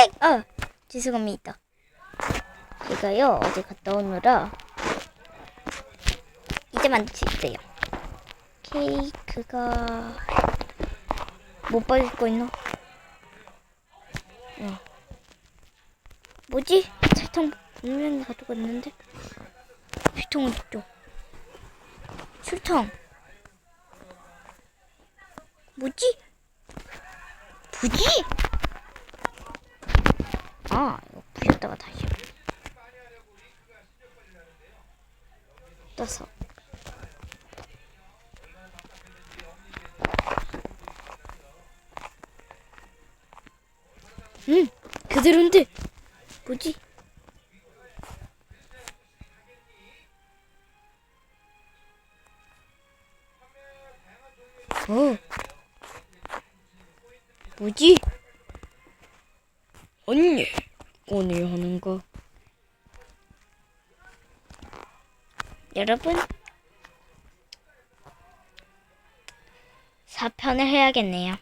땡! 아, 지수감이 있다. 제가요, 어제 갔다 오느라 이제 만들 수 있어요. 케이크가 못 빠질 거 있나? 어. 뭐지? 설탕 분명히 가져갔는데? 설탕 어딨죠? 설탕 뭐지? 부지? 아, 이거 부셨다가 다시 떠서 음, 그대로인데 뭐지? 어, 뭐지? 언니, 오늘 하는 거. 여러분, 4편을 해야겠네요.